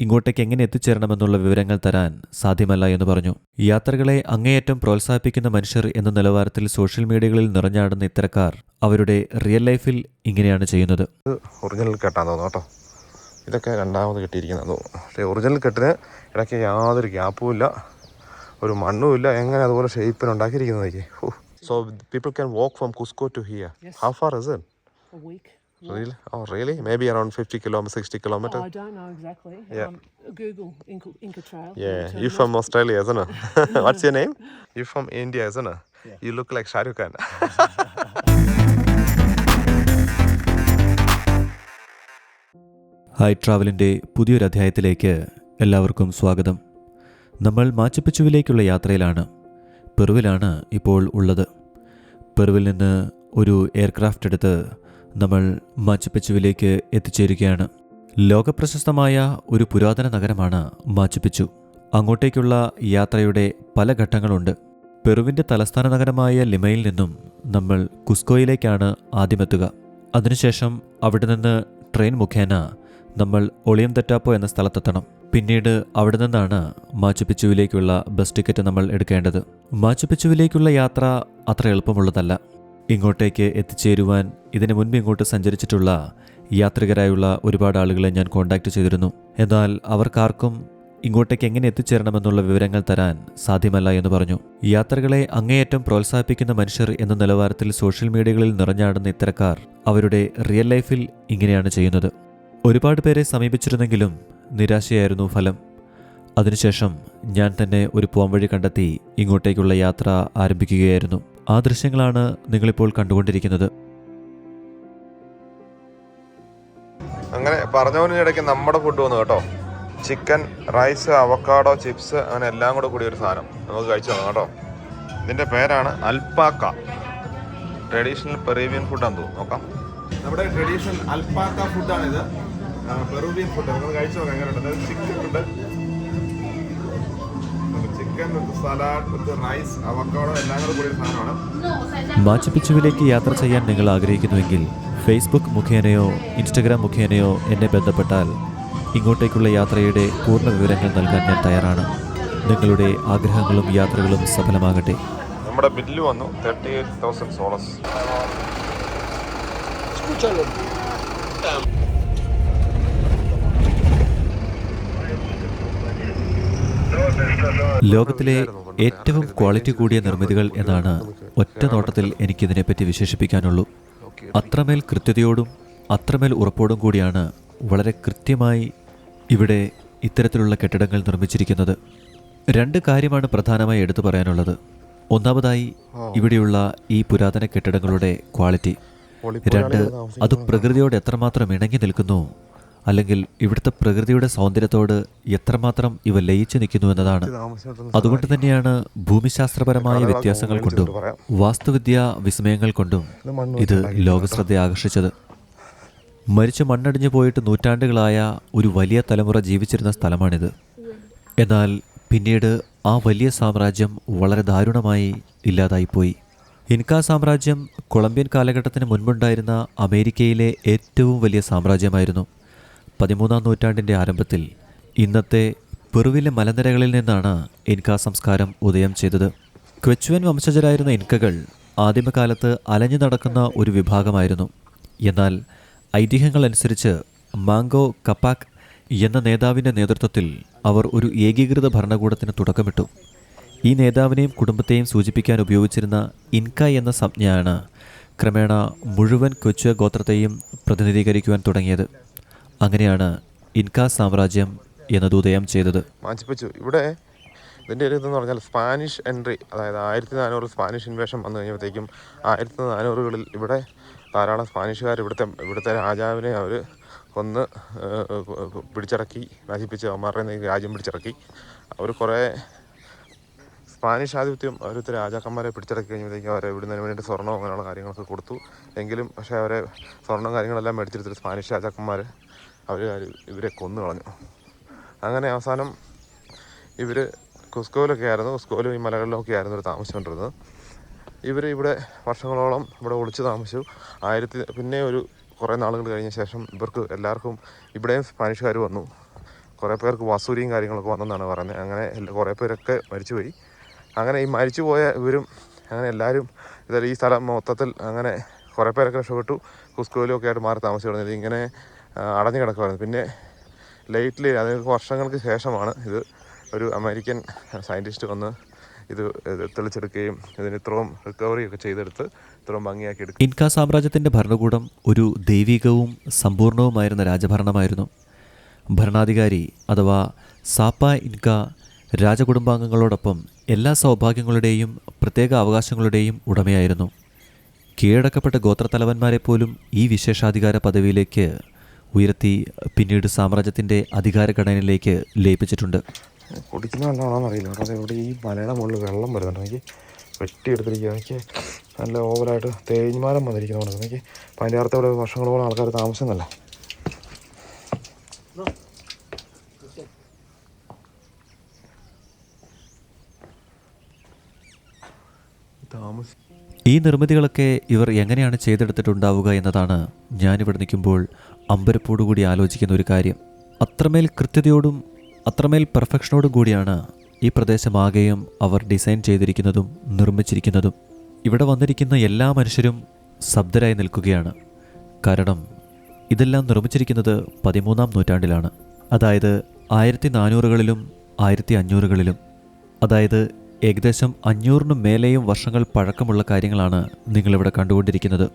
ഇങ്ങോട്ടേക്ക് എങ്ങനെ എത്തിച്ചേരണമെന്നുള്ള വിവരങ്ങൾ തരാൻ സാധ്യമല്ല എന്ന് പറഞ്ഞു. യാത്രകളെ അങ്ങേയറ്റം പ്രോത്സാഹിപ്പിക്കുന്ന മനുഷ്യർ എന്ന നിലവാരത്തിൽ സോഷ്യൽ മീഡിയകളിൽ നിറഞ്ഞാടുന്ന ഇത്തരക്കാർ അവരുടെ റിയൽ ലൈഫിൽ ഇങ്ങനെയാണ് ചെയ്യുന്നത്. ഒറിജിനൽ കെട്ടാന്ന് തോന്നുന്നു കേട്ടോ. ഇതൊക്കെ രണ്ടാമത് കെട്ടിയിരിക്കുന്നത് തോന്നുന്നു. ഒറിജിനൽ കെട്ടിന് ഇടയ്ക്ക് യാതൊരു ഗ്യാപ്പും ഇല്ല. ഒരു മണ്ണും ഇല്ല. എങ്ങനെ അതുപോലെ ഷേപ്പിന് ഉണ്ടാക്കിയിരിക്കുന്നത് so people can walk from Cusco to here how far is it a week. Really? Oh, really? Maybe around 50 kilometers, 60 kilometers? Oh. I don't know exactly. Yeah. Um, Google Inca, Inca Trail. Yeah, you're from Australia, isn't it? What's your name? You're from India, isn't it? Yeah. You look like Shah Rukh Khan. Hi ട്രാവലിന്റെ പുതിയൊരു അധ്യായത്തിലേക്ക് എല്ലാവർക്കും സ്വാഗതം നമ്മൾ മാച്ചപ്പിച്ചുവിലേക്കുള്ള യാത്രയിലാണ് പെറുവിലാണ് ഇപ്പോൾ ഉള്ളത് പെറുവിൽ നിന്ന് ഒരു എയർക്രാഫ്റ്റ് എടുത്ത് നമ്മൾ മാച്ചുപിച്ചുവിലേക്ക് എത്തിച്ചേരുകയാണ്. ലോകപ്രശസ്തമായ ഒരു പുരാതന നഗരമാണ് മാച്ചുപിച്ചു അങ്ങോട്ടേക്കുള്ള യാത്രയുടെ പല ഘട്ടങ്ങളുണ്ട്. പെറുവിന്റെ തലസ്ഥാന നഗരമായ ലിമയിൽ നിന്നും നമ്മൾ കുസ്കോയിലേക്കാണ് ആദ്യമെത്തുക. അതിനുശേഷം അവിടെ നിന്ന് ട്രെയിൻ മുഖേന നമ്മൾ ഒളിയം തെറ്റാപ്പോ എന്ന സ്ഥലത്തെത്തണം. പിന്നീട് അവിടെ നിന്നാണ് മാച്ചുപിച്ചുവിലേക്കുള്ള ബസ് ടിക്കറ്റ് നമ്മൾ എടുക്കേണ്ടത്. മാച്ചുപിച്ചുവിലേക്കുള്ള യാത്ര അത്ര എളുപ്പമുള്ളതല്ല. ഇങ്ങോട്ടേക്ക് എത്തിച്ചേരുവാൻ ഇതിനു മുൻപ് ഇങ്ങോട്ട് സഞ്ചരിച്ചിട്ടുള്ള യാത്രികരായുള്ള ഒരുപാട് ആളുകളെ ഞാൻ കോൺടാക്റ്റ് ചെയ്തിരുന്നു. എന്നാൽ അവർക്കാർക്കും ഇങ്ങോട്ടേക്ക് എങ്ങനെ എത്തിച്ചേരണമെന്നുള്ള വിവരങ്ങൾ തരാൻ സാധ്യമല്ല എന്ന് പറഞ്ഞു. യാത്രകളെ അങ്ങേയറ്റം പ്രോത്സാഹിപ്പിക്കുന്ന മനുഷ്യർ എന്ന നിലവാരത്തിൽ സോഷ്യൽ മീഡിയകളിൽ നിറഞ്ഞാടുന്ന ഇത്തരക്കാർ അവരുടെ റിയൽ ലൈഫിൽ ഇങ്ങനെയാണ് ചെയ്യുന്നത്. ഒരുപാട് പേരെ സമീപിച്ചിരുന്നെങ്കിലും നിരാശയായിരുന്നു ഫലം. അതിനുശേഷം ഞാൻ തന്നെ ഒരു പോംവഴി കണ്ടെത്തി ഇങ്ങോട്ടേക്കുള്ള യാത്ര ആരംഭിക്കുകയായിരുന്നു. ആ ദൃശ്യങ്ങളാണ് നിങ്ങളിപ്പോൾ കണ്ടുകൊണ്ടിരിക്കുന്നത്. അങ്ങനെ പറഞ്ഞവന് ഇടയ്ക്ക് നമ്മുടെ ഫുഡ് വന്നു കേട്ടോ. ചിക്കൻ റൈസ് അവക്കാഡോ ചിപ്സ് അങ്ങനെ എല്ലാം കൂടെ കൂടിയ ഒരു സാധനം. നമുക്ക് കഴിച്ചു തന്നെ കേട്ടോ. ഇതിന്റെ പേരാണ് അൽപ്പാക്ക. ട്രഡീഷണൽ പെറീവിയൻ ഫുഡാന്ന് തോന്നുന്നു. നോക്കാം. നമ്മുടെ ട്രഡീഷണൽ അൽപ്പാക്ക ഫുഡാണിത് പെറൂവിയൻ ഫുഡ് നമുക്ക് കഴിച്ചു നോക്കാം. എങ്ങനെയുണ്ട്? ചിക്കൻ ഉണ്ട് chicken with salad with rice എല്ലാം കൂടെ കൂടിയ യാത്ര ചെയ്യാൻ നിങ്ങൾ ആഗ്രഹിക്കുന്നുവെങ്കിൽ ഫേസ്ബുക്ക് മുഖേനയോ ഇൻസ്റ്റഗ്രാം മുഖേനയോ എന്നെ ബന്ധപ്പെട്ടാൽ ഇങ്ങോട്ടേക്കുള്ള യാത്രയുടെ പൂർണ വിവരങ്ങൾ നൽകാൻ ഞാൻ തയ്യാറാണ്. നിങ്ങളുടെ ആഗ്രഹങ്ങളും യാത്രകളും സഫലമാകട്ടെ. നമ്മുടെ ബില്ല് വന്നു തേർട്ടി എയ്റ്റ് തൗസൻഡ് സോളസ് ലോകത്തിലെ ഏറ്റവും ക്വാളിറ്റി കൂടിയ നിർമ്മിതികൾ എന്നാണ് ഒറ്റ നോട്ടത്തിൽ എനിക്കിതിനെപ്പറ്റി വിശേഷിപ്പിക്കാനുള്ളൂ. അത്രമേൽ കൃത്യതയോടും അത്രമേൽ ഉറപ്പോടും കൂടിയാണ് വളരെ കൃത്യമായി ഇവിടെ ഇത്തരത്തിലുള്ള കെട്ടിടങ്ങൾ നിർമ്മിച്ചിരിക്കുന്നത്. രണ്ട് കാര്യമാണ് പ്രധാനമായി എടുത്തു പറയാനുള്ളത്. ഒന്നാമതായി ഇവിടെയുള്ള ഈ പുരാതന കെട്ടിടങ്ങളുടെ ക്വാളിറ്റി. രണ്ട് അത് പ്രകൃതിയോട് എത്രമാത്രം ഇണങ്ങി നിൽക്കുന്നു അല്ലെങ്കിൽ ഇവിടുത്തെ പ്രകൃതിയുടെ സൗന്ദര്യത്തോട് എത്രമാത്രം ഇവ ലയിച്ചു നിൽക്കുന്നു എന്നതാണ്. അതുകൊണ്ട് തന്നെയാണ് ഭൂമിശാസ്ത്രപരമായ വ്യത്യാസങ്ങൾ കൊണ്ടും വാസ്തുവിദ്യാ വിസ്മയങ്ങൾ കൊണ്ടും ഇത് ലോകശ്രദ്ധ ആകർഷിച്ചത്. മരിച്ചു മണ്ണടിഞ്ഞു പോയിട്ട് നൂറ്റാണ്ടുകളായ ഒരു വലിയ തലമുറ ജീവിച്ചിരുന്ന സ്ഥലമാണിത്. എന്നാൽ പിന്നീട് ആ വലിയ സാമ്രാജ്യം വളരെ ദാരുണമായി ഇല്ലാതായിപ്പോയി. ഇൻകാ സാമ്രാജ്യം കൊളംബിയൻ കാലഘട്ടത്തിന് മുൻപുണ്ടായിരുന്ന അമേരിക്കയിലെ ഏറ്റവും വലിയ സാമ്രാജ്യമായിരുന്നു. പതിമൂന്നാം നൂറ്റാണ്ടിന്റെ ആരംഭത്തിൽ ഇന്നത്തെ പെറുവിലെ മലനിരകളിൽ നിന്നാണ് ഇൻകാ സംസ്കാരം ഉദയം ചെയ്തത്. ക്വച്ചുവൻ വംശജരായിരുന്ന ഇൻകകൾ ആദിമകാലത്ത് അലഞ്ഞു നടക്കുന്ന ഒരു വിഭാഗമായിരുന്നു. എന്നാൽ ഐതിഹ്യങ്ങളനുസരിച്ച് മാങ്കോ കപ്പാക് എന്ന നേതാവിന്റെ നേതൃത്വത്തിൽ അവർ ഒരു ഏകീകൃത ഭരണകൂടത്തിന് തുടക്കമിട്ടു. ഈ നേതാവിനെയും കുടുംബത്തെയും സൂചിപ്പിക്കാൻ ഉപയോഗിച്ചിരുന്ന ഇൻക എന്ന സംജ്ഞയാണ് ക്രമേണ മുഴുവൻ കൊച്ചു ഗോത്രത്തെയും പ്രതിനിധീകരിക്കുവാൻ തുടങ്ങിയത്. അങ്ങനെയാണ് ഇൻകാ സാമ്രാജ്യം എന്നത് ഉദയം ചെയ്തത്. മാഞ്ചിപ്പിച്ചു ഇവിടെ ഇതിന്റെ ഒരു ഇതെന്ന് പറഞ്ഞാൽ സ്പാനിഷ് എൻട്രി അതായത് ആയിരത്തി നാനൂറ് സ്പാനിഷ് ഇൻവേഷൻ വന്നു കഴിഞ്ഞപ്പോഴത്തേക്കും ആയിരത്തി നാനൂറുകളിൽ ഇവിടെ ധാരാളം സ്പാനിഷുകാർ ഇവിടുത്തെ ഇവിടുത്തെ രാജാവിനെ അവർ കൊന്ന് പിടിച്ചിറക്കി നശിപ്പിച്ച് അവന്മാരുടെ രാജ്യം പിടിച്ചിറക്കി അവർ കുറേ സ്പാനിഷ് ആധിപത്യം അവരത്തെ രാജാക്കന്മാരെ പിടിച്ചിറക്കി കഴിഞ്ഞപ്പോഴത്തേക്കും അവരെ ഇവിടുന്നതിന് വേണ്ടി സ്വർണം അങ്ങനെയുള്ള കാര്യങ്ങളൊക്കെ കൊടുത്തു. എങ്കിലും പക്ഷേ അവരെ സ്വർണം കാര്യങ്ങളെല്ലാം മേടിച്ചെടുത്തിട്ട് സ്പാനിഷ് രാജാക്കന്മാർ അവർ ഇവരെ കൊന്നു കളഞ്ഞു. അങ്ങനെ അവസാനം ഇവർ കുസ്കോയിലൊക്കെ ആയിരുന്നു. കുസ്കോയിലും ഈ മലകളിലൊക്കെ ആയിരുന്നു ഇവർ താമസിച്ചുകൊണ്ടിരുന്നത്. ഇവർ ഇവിടെ വർഷങ്ങളോളം ഇവിടെ ഒളിച്ച് താമസിച്ചു. ആയിരത്തി പിന്നെ ഒരു കുറേ നാളുകൾ കഴിഞ്ഞ ശേഷം ഇവർക്ക് എല്ലാവർക്കും ഇവിടെയും സ്പാനിഷുകാർ വന്നു. കുറേ പേർക്ക് വസൂരിയും കാര്യങ്ങളൊക്കെ വന്നെന്നാണ് പറയുന്നത്. അങ്ങനെ കുറേ പേരൊക്കെ മരിച്ചുപോയി. അങ്ങനെ ഈ മരിച്ചു പോയ ഇവരും അങ്ങനെ എല്ലാവരും ഇതായാലും ഈ സ്ഥലം മൊത്തത്തിൽ അങ്ങനെ കുറേ പേരൊക്കെ രക്ഷപ്പെട്ടു. കുസ്കോയിലും ഒക്കെ ആയിട്ട് മാറി താമസിച്ചു തുടങ്ങിയത് ഇങ്ങനെ അടഞ്ഞു കിടക്കുമായിരുന്നു പിന്നെ ലേറ്റ്ലി അതായത് വർഷങ്ങൾക്ക് ശേഷമാണ് ഇത് ഒരു അമേരിക്കൻ സയന്റിസ്റ്റ് വന്ന് ഇത് തെളിച്ചെടുക്കുകയും ഇതിന് ഇത്രയും റിക്കവറി ഒക്കെ ചെയ്തെടുത്ത് ഇത്രയും ഭംഗിയാക്കി എടുക്കും. ഇൻക സാമ്രാജ്യത്തിന്റെ ഭരണകൂടം ഒരു ദൈവികവും സമ്പൂർണവുമായിരുന്ന രാജഭരണമായിരുന്നു. ഭരണാധികാരി അഥവാ സാപ്പ ഇൻക രാജകുടുംബാംഗങ്ങളോടൊപ്പം എല്ലാ സൗഭാഗ്യങ്ങളുടെയും പ്രത്യേക അവകാശങ്ങളുടെയും ഉടമയായിരുന്നു. കീഴടക്കപ്പെട്ട ഗോത്രത്തലവന്മാരെ പോലും ഈ വിശേഷാധികാര പദവിയിലേക്ക് ഉയർത്തി പിന്നീട് സാമ്രാജ്യത്തിന്റെ അധികാരഘടനയിലേക്ക് ലയിപ്പിച്ചിട്ടുണ്ട്. കുടിക്കുന്ന ഇവിടെ ഈ മലയുടെ മുകളിൽ വെള്ളം വരുന്നുണ്ട്. എനിക്ക് വെട്ടിയെടുത്തിരിക്കുക എനിക്ക് നല്ല ഓവറായിട്ട് തേഞ്ഞുമാലം വന്നിരിക്കുന്നതുകൊണ്ട് എനിക്ക് പതിനാറത്തോടെ വർഷങ്ങളോളം ആൾക്കാർ താമസിക്കുന്നല്ല. ഈ നിർമ്മിതികളൊക്കെ ഇവർ എങ്ങനെയാണ് ചെയ്തെടുത്തിട്ടുണ്ടാവുക എന്നതാണ് ഞാനിവിടെ നിൽക്കുമ്പോൾ അമ്പരപ്പോടുകൂടി ആലോചിക്കുന്ന ഒരു കാര്യം. അത്രമേൽ കൃത്യതയോടും അത്രമേൽ പെർഫെക്ഷനോടും കൂടിയാണ് ഈ പ്രദേശമാകെയും അവർ ഡിസൈൻ ചെയ്തിരിക്കുന്നതും നിർമ്മിച്ചിരിക്കുന്നതും. ഇവിടെ വന്നിരിക്കുന്ന എല്ലാ മനുഷ്യരും ശബ്ദരായി നിൽക്കുകയാണ്. കാരണം ഇതെല്ലാം നിർമ്മിച്ചിരിക്കുന്നത് പതിമൂന്നാം നൂറ്റാണ്ടിലാണ്. അതായത് ആയിരത്തി നാനൂറുകളിലും ആയിരത്തി അഞ്ഞൂറുകളിലും അതായത് ഏകദേശം അഞ്ഞൂറിനും മേലെയും വർഷങ്ങൾ പഴക്കമുള്ള കാര്യങ്ങളാണ് നിങ്ങളിവിടെ കണ്ടുകൊണ്ടിരിക്കുന്നത്.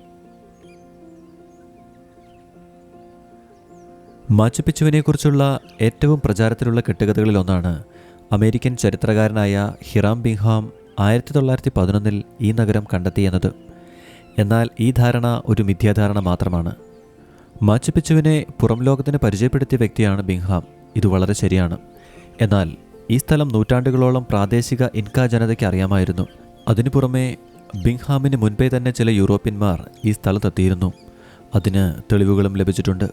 മാച്ചുപിച്ചുവിനെക്കുറിച്ചുള്ള ഏറ്റവും പ്രചാരത്തിലുള്ള കെട്ടുകഥകളിലൊന്നാണ് അമേരിക്കൻ ചരിത്രകാരനായ ഹിറാം ബിഹാം ആയിരത്തി തൊള്ളായിരത്തി പതിനൊന്നിൽ ഈ നഗരം കണ്ടെത്തിയെന്നത്. എന്നാൽ ഈ ധാരണ ഒരു മിഥ്യാധാരണ മാത്രമാണ്. മാച്ചുപിച്ചുവിനെ പുറം ലോകത്തിന് പരിചയപ്പെടുത്തിയ വ്യക്തിയാണ് ബിങ്ഹാം ഇത് വളരെ ശരിയാണ്. എന്നാൽ ഈ സ്ഥലം നൂറ്റാണ്ടുകളോളം പ്രാദേശിക ഇൻക ജനതയ്ക്ക് അറിയാമായിരുന്നു. അതിനു പുറമെ ബിങ്ഹാമിന് മുൻപേ തന്നെ ചില യൂറോപ്യന്മാർ ഈ സ്ഥലത്തെത്തിയിരുന്നു. അതിന് തെളിവുകളും ലഭിച്ചിട്ടുണ്ട്.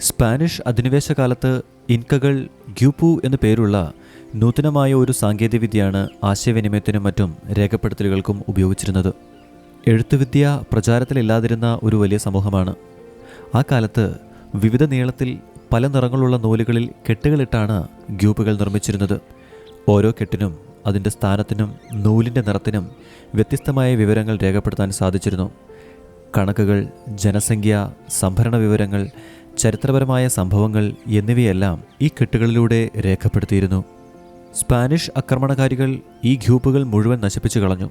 സ്പാനിഷ് അധിനിവേശ കാലത്ത് ഇൻകകൾ ഗ്യൂപു എന്നു പേരുള്ള നൂതനമായ ഒരു സാങ്കേതികവിദ്യയാണ് ആശയവിനിമയത്തിനും മറ്റും രേഖപ്പെടുത്തലുകൾക്കും ഉപയോഗിച്ചിരുന്നത്. എഴുത്തുവിദ്യ പ്രചാരത്തിലില്ലാതിരുന്ന ഒരു വലിയ സമൂഹമാണ്. ആ കാലത്ത് വിവിധ നീളത്തിൽ പല നിറങ്ങളുള്ള നൂലുകളിൽ കെട്ടുകളിട്ടാണ് ഗ്യൂപ്പുകൾ നിർമ്മിച്ചിരുന്നത്. ഓരോ കെട്ടിനും അതിന്റെ സ്ഥാനത്തിനും നൂലിന്റെ നിറത്തിനും വ്യത്യസ്തമായ വിവരങ്ങൾ രേഖപ്പെടുത്താൻ സാധിച്ചിരുന്നു. കണക്കുകൾ ജനസംഖ്യ സംഭരണ വിവരങ്ങൾ ചരിത്രപരമായ സംഭവങ്ങൾ എന്നിവയെല്ലാം ഈ കെട്ടുകളിലൂടെ രേഖപ്പെടുത്തിയിരുന്നു. സ്പാനിഷ് ആക്രമണകാരികൾ ഈ ഗ്യൂപ്പുകൾ മുഴുവൻ നശിപ്പിച്ചു കളഞ്ഞു.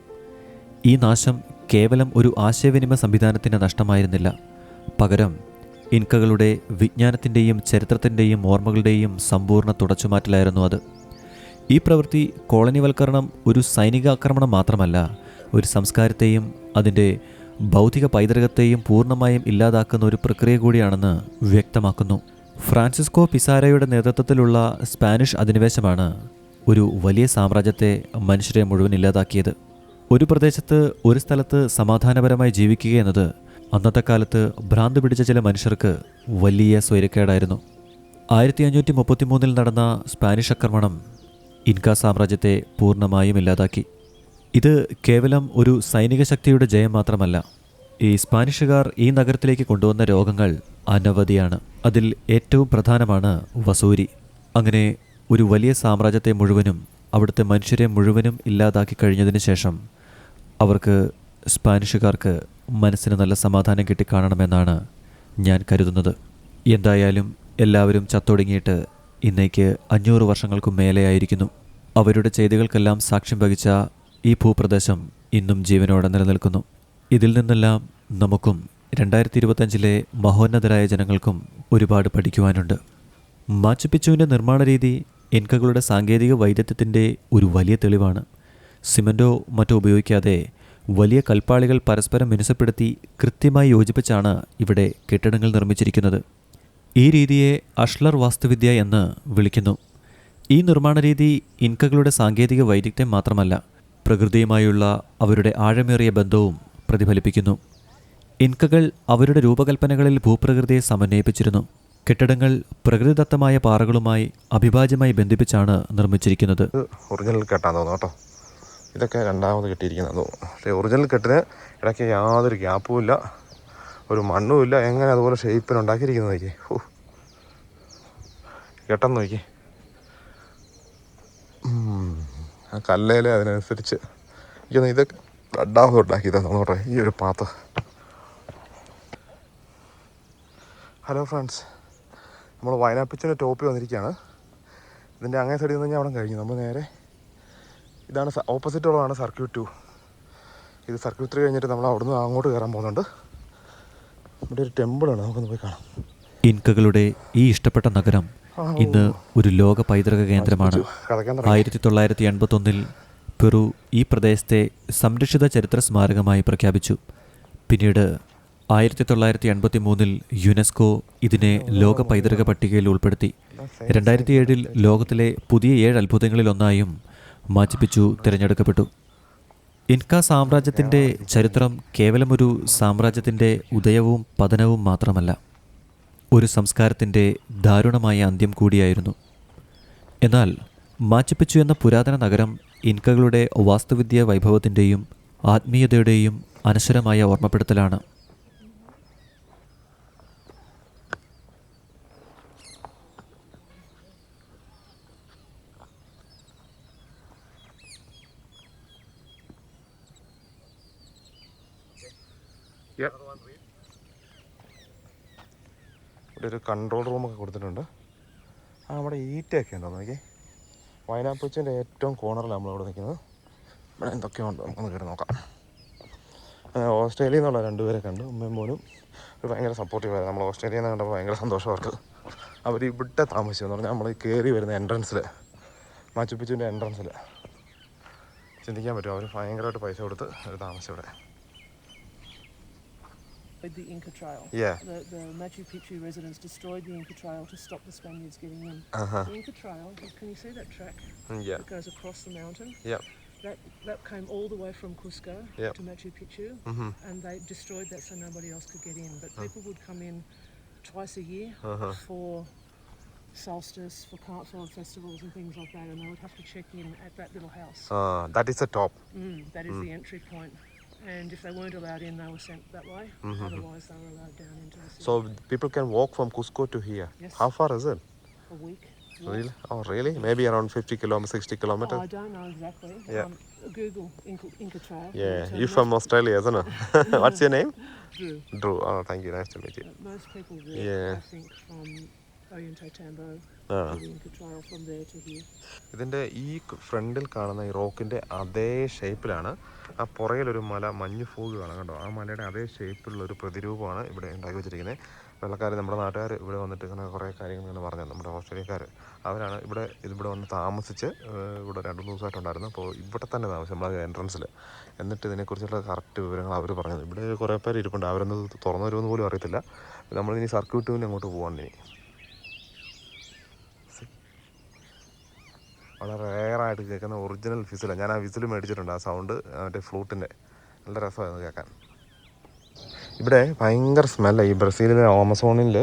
ഈ നാശം കേവലം ഒരു ആശയവിനിമയ സംവിധാനത്തിന്റെ നഷ്ടമായിരുന്നില്ല. പകരം ഇൻകകളുടെ വിജ്ഞാനത്തിന്റെയും ചരിത്രത്തിന്റെയും ഓർമ്മകളുടെയും സമ്പൂർണ തുടച്ചുമാറ്റലായിരുന്നു അത്. ഈ പ്രവൃത്തി കോളനിവൽക്കരണം ഒരു സൈനിക ആക്രമണം മാത്രമല്ല ഒരു സംസ്കാരത്തെയും അതിന്റെ ഭൗതിക പൈതൃകത്തെയും പൂർണമായും ഇല്ലാതാക്കുന്ന ഒരു പ്രക്രിയ കൂടിയാണെന്ന് വ്യക്തമാക്കുന്നു. ഫ്രാൻസിസ്കോ പിസാരയുടെ നേതൃത്വത്തിലുള്ള സ്പാനിഷ് അധിനിവേശമാണ് ഒരു വലിയ സാമ്രാജ്യത്തെ മനുഷ്യരെ മുഴുവൻ ഇല്ലാതാക്കിയത്. ഒരു പ്രദേശത്ത് ഒരു സ്ഥലത്ത് സമാധാനപരമായി ജീവിക്കുക എന്നത് അന്നത്തെ കാലത്ത് ഭ്രാന്ത് പിടിച്ച ചില മനുഷ്യർക്ക് വലിയ സ്വൈരക്കേടായിരുന്നു. ആയിരത്തി അഞ്ഞൂറ്റി മുപ്പത്തി മൂന്നിൽ നടന്ന സ്പാനിഷ് ആക്രമണം ഇൻക സാമ്രാജ്യത്തെ പൂർണമായും ഇല്ലാതാക്കി. ഇത് കേവലം ഒരു സൈനിക ശക്തിയുടെ ജയം മാത്രമല്ല ഈ സ്പാനിഷുകാർ ഈ നഗരത്തിലേക്ക് കൊണ്ടുവന്ന രോഗങ്ങൾ അനവധിയാണ്. അതിൽ ഏറ്റവും പ്രധാനമാണ് വസൂരി. അങ്ങനെ ഒരു വലിയ സാമ്രാജ്യത്തെ മുഴുവനും അവിടുത്തെ മനുഷ്യരെ മുഴുവനും ഇല്ലാതാക്കി കഴിഞ്ഞതിന് ശേഷം അവർക്ക് സ്പാനിഷുകാർക്ക് മനസ്സിന് നല്ല സമാധാനം കിട്ടി കാണണമെന്നാണ് ഞാൻ കരുതുന്നത്. എന്തായാലും എല്ലാവരും ചത്തൊടുങ്ങിയിട്ട് ഇന്നേക്ക് അഞ്ഞൂറ് വർഷങ്ങൾക്കും മേലെയായിരിക്കുന്നു. അവരുടെ ചെയ്തികൾക്കെല്ലാം സാക്ഷ്യം വഹിച്ച ഈ ഭൂപ്രദേശം ഇന്നും ജീവനോടെ നിലനിൽക്കുന്നു. ഇതിൽ നിന്നെല്ലാം നമുക്കും രണ്ടായിരത്തി ഇരുപത്തഞ്ചിലെ മഹോന്നതരായ ജനങ്ങൾക്കും ഒരുപാട് പഠിക്കുവാനുണ്ട്. മാച്ചുപിച്ചുവിന്റെ നിർമ്മാണ രീതി ഇൻകകളുടെ സാങ്കേതിക വൈദഗ്ധ്യത്തിന്റെ ഒരു വലിയ തെളിവാണ്. സിമന്റോ മറ്റോ ഉപയോഗിക്കാതെ വലിയ കൽപ്പാളികൾ പരസ്പരം മിനുസപ്പെടുത്തി കൃത്യമായി യോജിപ്പിച്ചാണ് ഇവിടെ കെട്ടിടങ്ങൾ നിർമ്മിച്ചിരിക്കുന്നത്. ഈ രീതിയെ അഷ്ലർ വാസ്തുവിദ്യ എന്ന് വിളിക്കുന്നു. ഈ നിർമ്മാണ രീതി ഇൻകകളുടെ സാങ്കേതിക വൈദഗ്ധ്യം മാത്രമല്ല പ്രകൃതിയുമായുള്ള അവരുടെ ആഴമേറിയ ബന്ധവും പ്രതിഫലിപ്പിക്കുന്നു. ഇൻകകൾ അവരുടെ രൂപകൽപ്പനകളിൽ ഭൂപ്രകൃതിയെ സമന്വയിപ്പിച്ചിരുന്നു. കെട്ടിടങ്ങൾ പ്രകൃതിദത്തമായ പാറകളുമായി അഭിഭാജ്യമായി ബന്ധിപ്പിച്ചാണ് നിർമ്മിച്ചിരിക്കുന്നത്. ഒറിജിനൽ കെട്ടാന്ന് തോന്നുന്നു കേട്ടോ. ഇതൊക്കെ രണ്ടാമത് കെട്ടിയിരിക്കുന്നത്. പക്ഷേ ഒറിജിനൽ കെട്ടിന് ഇടയ്ക്ക് യാതൊരു ഗ്യാപ്പും ഇല്ല ഒരു മണ്ണും ഇല്ല. എങ്ങനെ അതുപോലെ ഷേപ്പിനുണ്ടാക്കിയിരിക്കുന്നത് നോക്കി ഓ കെട്ടെന്ന് നോക്കി ആ കല്ലേൽ അതിനനുസരിച്ച് എനിക്കൊന്ന് ഇത് രണ്ടാമത് ഉണ്ടാക്കിയതാണ് നോട്ടെ ഈ ഒരു പാത്ത്. ഹലോ ഫ്രണ്ട്സ് നമ്മൾ വയനാപ്പിച്ചിന്റെ ടോപ്പിൽ വന്നിരിക്കുകയാണ്. ഇതിന്റെ അങ്ങേ സൈഡിൽ നിന്ന് ഞാൻ അവിടെ കഴിഞ്ഞു. നമ്മൾ നേരെ ഇതാണ് ഓപ്പോസിറ്റ് ഉള്ളതാണ് സർക്യൂട്ട് ടു. ഇത് സർക്യൂട്ട് ത്രീ കഴിഞ്ഞിട്ട് നമ്മൾ അവിടുന്ന് അങ്ങോട്ട് കയറാൻ പോകുന്നുണ്ട്. ഇവിടെ ഒരു ടെമ്പിളാണ് നമുക്കൊന്ന് പോയി കാണാം. ഇൻകകളുടെ ഈ ഇഷ്ടപ്പെട്ട നഗരം ഇന്ന് ഒരു ലോക പൈതൃക കേന്ദ്രമാണ്. ആയിരത്തി തൊള്ളായിരത്തി എൺപത്തൊന്നിൽ പെറു ഈ പ്രദേശത്തെ സംരക്ഷിത ചരിത്ര സ്മാരകമായി പ്രഖ്യാപിച്ചു. പിന്നീട് ആയിരത്തി തൊള്ളായിരത്തി എൺപത്തി മൂന്നിൽ യുനെസ്കോ ഇതിനെ ലോക പൈതൃക പട്ടികയിൽ ഉൾപ്പെടുത്തി. രണ്ടായിരത്തി ഏഴിൽ ലോകത്തിലെ പുതിയ ഏഴ് അത്ഭുതങ്ങളിലൊന്നായും മാച്ചിപ്പിച്ചു തിരഞ്ഞെടുക്കപ്പെട്ടു. ഇൻക സാമ്രാജ്യത്തിന്റെ ചരിത്രം കേവലമൊരു സാമ്രാജ്യത്തിന്റെ ഉദയവും പതനവും മാത്രമല്ല ഒരു സംസ്കാരത്തിന്റെ ദാരുണമായ അന്ത്യം കൂടിയായിരുന്നു. എന്നാൽ മാച്ചിപ്പിച്ചു എന്ന പുരാതന നഗരം ഇൻകകളുടെ വാസ്തുവിദ്യ വൈഭവത്തിന്റെയും ആത്മീയതയുടെയും അനശ്വരമായ ഓർമ്മപ്പെടുത്തലാണ്. ഇവിടെ ഒരു കൺട്രോൾ റൂമൊക്കെ കൊടുത്തിട്ടുണ്ട്. ആ അവിടെ ഈറ്റയൊക്കെ ഉണ്ടോ നോക്കി വയനാപ്പൂച്ചിന്റെ ഏറ്റവും കോർണറിലാണ് നമ്മളിവിടെ നിൽക്കുന്നത്. ഇവിടെ എന്തൊക്കെയോ ഉണ്ട്? നമുക്കൊന്ന് കയറി നോക്കാം. ഓസ്ട്രേലിയ ഓസ്ട്രേലിയയിൽ നിന്നുള്ള രണ്ടുപേരെ കണ്ടു ഉമ്മയും പോലും ഒരു ഭയങ്കര സപ്പോർട്ടീവ് ആയിരുന്നു. നമ്മൾ ഓസ്ട്രേലിയയിൽ നിന്ന് കണ്ടപ്പോൾ ഭയങ്കര സന്തോഷം അവർക്ക്. അവർ ഇവിടെ താമസിച്ചു എന്ന് പറഞ്ഞാൽ നമ്മൾ കയറി വരുന്ന എൻട്രൻസിൽ മാച്ചുപ്പിച്ചുവിന്റെ എൻട്രൻസിൽ ചിന്തിക്കാൻ പറ്റും അവർ ഭയങ്കരമായിട്ട് പൈസ കൊടുത്ത് അവർ താമസിച്ചു ഇവിടെ The Inca Trail. Yeah. The, the Machu Picchu residents destroyed the Inca Trail to stop the Spaniards getting in. Uh-huh. The Inca Trail, can you see that track Yeah. that goes across the mountain? Yep. That, that came all the way from Cusco Yep. to Machu Picchu, mm-hmm. and they destroyed that so nobody else could get in. But people would come in twice a year Uh-huh. for solstice, for cartwheel festivals and things like that, and they would have to check in at that little house. Uh, that is the top. Mm, that is the entry point. And if they weren't allowed in, they were sent that way. Otherwise, they were allowed down into the city So people can walk from Cusco to here. Yes. How far is it? a week. Really? Oh, really? Maybe around 50 kilometers, 60 Oh, kilometers. I don't know exactly. Yeah. Um, Google Inca, Inca Trail. yeah, you're from Australia, isn't it? What's your name? Drew. Drew. Oh, thank you. Nice to meet you. Uh, Most people walk, Yeah. I think, from ഇതിന്റെ ഈ ഫ്രണ്ടിൽ കാണുന്ന ഈ റോക്കിന്റെ അതേ ഷേപ്പിലാണ്. ആ പുറയിലൊരു മല മഞ്ഞ് ഫൂഗ് കാണാം കണ്ടോ? ആ മലയുടെ അതേ ഷേപ്പിലുള്ള ഒരു പ്രതിരൂപമാണ് ഇവിടെ ഉണ്ടാക്കി വെച്ചിരിക്കുന്നത്. വെള്ളക്കാർ നമ്മുടെ നാട്ടുകാർ ഇവിടെ വന്നിട്ട് ഇങ്ങനെ കുറേ കാര്യങ്ങൾ ഇങ്ങനെ പറഞ്ഞു നമ്മുടെ ഓസ്ട്രേലിയക്കാർ അവരാണ് ഇവിടെ ഇതിവിടെ വന്ന് താമസിച്ച് ഇവിടെ രണ്ട് മൂന്ന് ദിവസമായിട്ടുണ്ടായിരുന്നു അപ്പോൾ ഇവിടെ തന്നെ താമസിച്ചു നമ്മളെ എൻട്രൻസിൽ എന്നിട്ട് ഇതിനെക്കുറിച്ചുള്ള കറക്റ്റ് വിവരങ്ങൾ അവർ പറഞ്ഞത്. ഇവിടെ കുറേ പേര് ഇരിപ്പുണ്ട്. അവരൊന്നും തുറന്നു വരുമെന്ന് പോലും അറിയത്തില്ല. നമ്മളിനി സർക്യൂട്ട് പിന്നെ അങ്ങോട്ട് പോകാൻ ഇനി. വളരെ റെയറായിട്ട് കേൾക്കുന്ന ഒറിജിനൽ വിസിലാണ്. ഞാൻ ആ വിസിൽ മേടിച്ചിട്ടുണ്ട് ആ സൗണ്ട് മറ്റേ ഫ്ലൂട്ടിന്റെ നല്ല രസമായിരുന്നു കേൾക്കാൻ. ഇവിടെ ഭയങ്കര സ്മെല്ലാണ് ഈ ബ്രസീലിലെ ആമസോണിൽ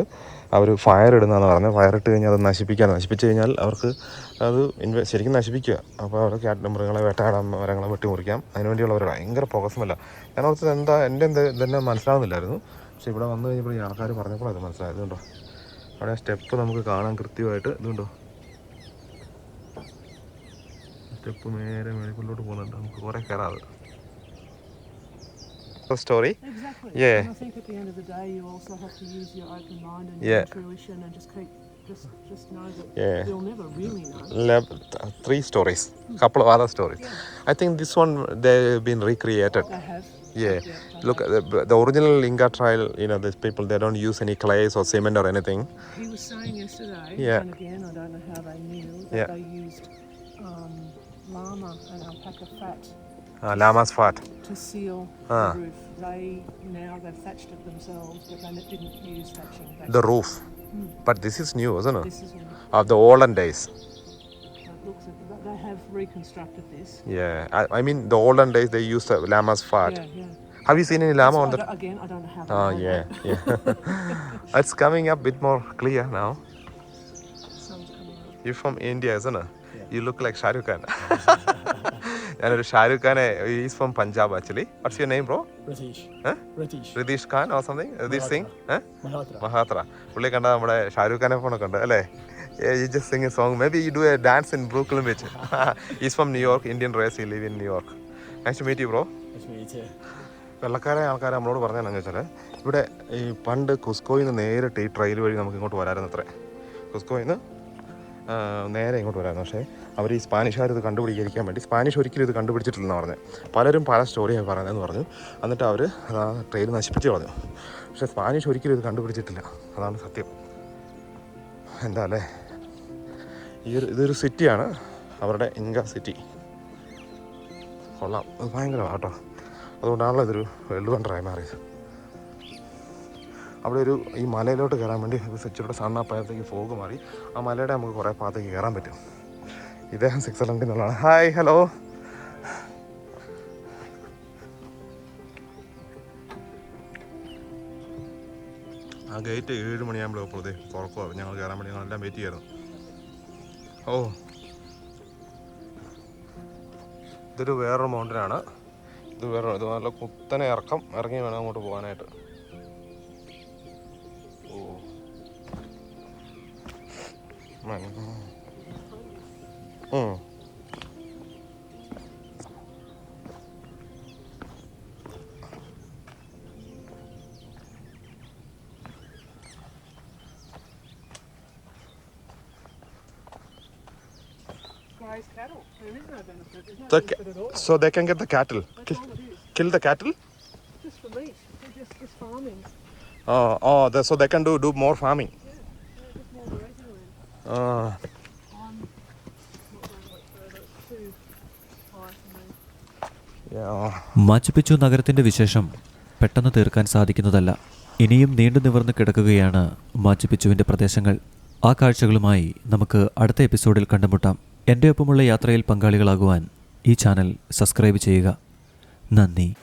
അവർ ഫയർ ഇടുന്നതെന്ന് പറഞ്ഞാൽ ഫയർ ഇട്ട് കഴിഞ്ഞാൽ അത് നശിപ്പിക്കാൻ നശിപ്പിച്ച് കഴിഞ്ഞാൽ അവർക്ക് അത് ശരിക്കും നശിപ്പിക്കുക. അപ്പോൾ അവർക്ക് മൃഗങ്ങളെ വേട്ടയാടാൻ മരങ്ങളെ വെട്ടി മുറിക്കാം അതിനുവേണ്ടിയുള്ള ഒരു ഭയങ്കര പുകസ്മല്ല ഞാൻ ഓർത്തത് എന്താ എന്റെ എന്ത് ഇതെന്നെ മനസ്സിലാവുന്നില്ലായിരുന്നു. പക്ഷെ ഇവിടെ വന്നു കഴിഞ്ഞപ്പോൾ ഈ ആൾക്കാർ പറഞ്ഞപ്പോൾ അത് മനസ്സിലായത്. കേട്ടോ അവിടെ സ്റ്റെപ്പ് നമുക്ക് കാണാൻ കൃത്യമായിട്ട് ഇതുണ്ടോ? സ്റ്റെപ്പ് നേരെ മേളിലോട്ട് പോകുന്നുണ്ട് നമുക്ക് കുറേ കയറാതെ story Exactly. Yeah. And I think at the end of the day, you also have to use your open mind and Yeah. your intuition and just keep, just, just know that Yeah. you'll never really know. Lab- three stories, couple of other stories. I think this one they've been recreated. They have. Yeah, they look, the, the original Inca trial, you know, these people they don't use any clays or cement or anything. He was saying yesterday, Yeah. and again, I don't know how they knew, that Yeah. they used um, llama and alpaca fat Uh, llama's fat. to seal Ah. the roof. They now they've thatched it themselves, but they didn't use thatching. back The roof. But this is new, isn't it? This is what Of the olden days. it looks like. But They have reconstructed this. Yeah, I, I mean the olden days they used the llama's fat. Yeah, yeah. Have you seen any llama So on the? again, I don't have. Oh yeah, yeah. it's coming up a bit more clear now. Sun's coming up. You're from India, isn't it? You look like Shahrukh Khan. ഞാനൊരു ഷാരൂഖ് ഖാനെ is from Punjab actually what's your name bro. Ritesh Khan or something Ritesh Singh. Mahatra പുള്ളി കണ്ട നമ്മുടെ ഷാരൂഖ് ഖാനെ ഫോണൊക്കെ ഉണ്ട് അല്ലേ you just sing a song. Maybe you do a dance in Brooklyn Beach. He's from New York, Indian race. He live in New York. Nice to meet you, bro. വെള്ളക്കാരെ ആൾക്കാരെ നമ്മളോട് പറഞ്ഞതെന്നു വെച്ചാൽ ഇവിടെ ഈ പണ്ട് കുസ്കോയിൽ നിന്ന് നേരിട്ട് ഈ ട്രെയിൽ വഴി നമുക്ക് ഇങ്ങോട്ട് വരാമായിരുന്നു അത്രേ കുസ്കോയിൽ നിന്ന് നേരെ ഇങ്ങോട്ട് വരാമായിരുന്നു പക്ഷേ അവർ ഈ സ്പാനിഷുകാർ ഇത് കണ്ടുപിടിക്കാൻ വേണ്ടി സ്പാനിഷ് ഒരിക്കലും ഇത് കണ്ടുപിടിച്ചിട്ടില്ലെന്ന് പറഞ്ഞു. പലരും പല സ്റ്റോറിയാണ് പറയുന്നതെന്ന് പറഞ്ഞു. എന്നിട്ട് അവർ ആ ട്രെയിൽ നശിപ്പിച്ച് പറഞ്ഞു പക്ഷേ സ്പാനിഷ് ഒരിക്കലും ഇത് കണ്ടുപിടിച്ചിട്ടില്ല. അതാണ് സത്യം. എന്താ അല്ലേ? ഈ ഒരു ഇതൊരു സിറ്റിയാണ്. അവരുടെ ഇൻക സിറ്റി. കൊള്ളാം. അത് ഭയങ്കരമാണ് കേട്ടോ. അതുകൊണ്ടാണല്ലോ ഇതൊരു വേൾഡ് വണ്ടറായി മാറിയത്. അവിടെ ഒരു ഈ മലയിലോട്ട് കയറാൻ വേണ്ടി സ്വിച്ചിലൂടെ സണ്ണാപ്പായത്തേക്ക് ഫോഗ് മാറി. ആ മലയുടെ നമുക്ക് കുറേ ഭാഗത്തേക്ക് കയറാൻ പറ്റും. ഇദ്ദേഹം സ്വിറ്റ്സർലൻഡിൽ നിന്നുള്ളതാണ് ഹായ് ഹലോ ആ ഗേറ്റ് ഏഴ് മണിയാകുമ്പോൾ അപ്പോഴത്തെ തുറക്കുക ഞങ്ങൾ കയറാൻ വേണ്ടി ഞങ്ങളെല്ലാം വെയിറ്റ് ചെയ്യായിരുന്നു. ഓ. ഇതൊരു വേറൊരു മൗണ്ടനാണ് ഇത് വേറെ ഇത് നല്ല കുത്തനെ ഇറക്കം. ഇറങ്ങി വേണം അങ്ങോട്ട് പോകാനായിട്ട്. ഓ. No The all. So they can get the cattle. Kill, kill the cattle? Just. Just, just farming. Oh, oh the, so they can do, do more farming. Yeah, just more. Uh, മാച്ചുപിച്ചു നഗരത്തിന്റെ വിശേഷം പെട്ടെന്ന് തീർക്കാൻ സാധിക്കുന്നതല്ല. ഇനിയും നീണ്ടു നിവർന്ന് കിടക്കുകയാണ് മച്ചുപിച്ചുവിന്റെ പ്രദേശങ്ങൾ. ആ കാഴ്ചകളുമായി നമുക്ക് അടുത്ത എപ്പിസോഡിൽ കണ്ടുമുട്ടാം. എന്റെ ഒപ്പമുള്ള യാത്രയിൽ പങ്കാളികളാകുവാൻ ഈ ചാനൽ സബ്സ്ക്രൈബ് ചെയ്യുക. നന്ദി.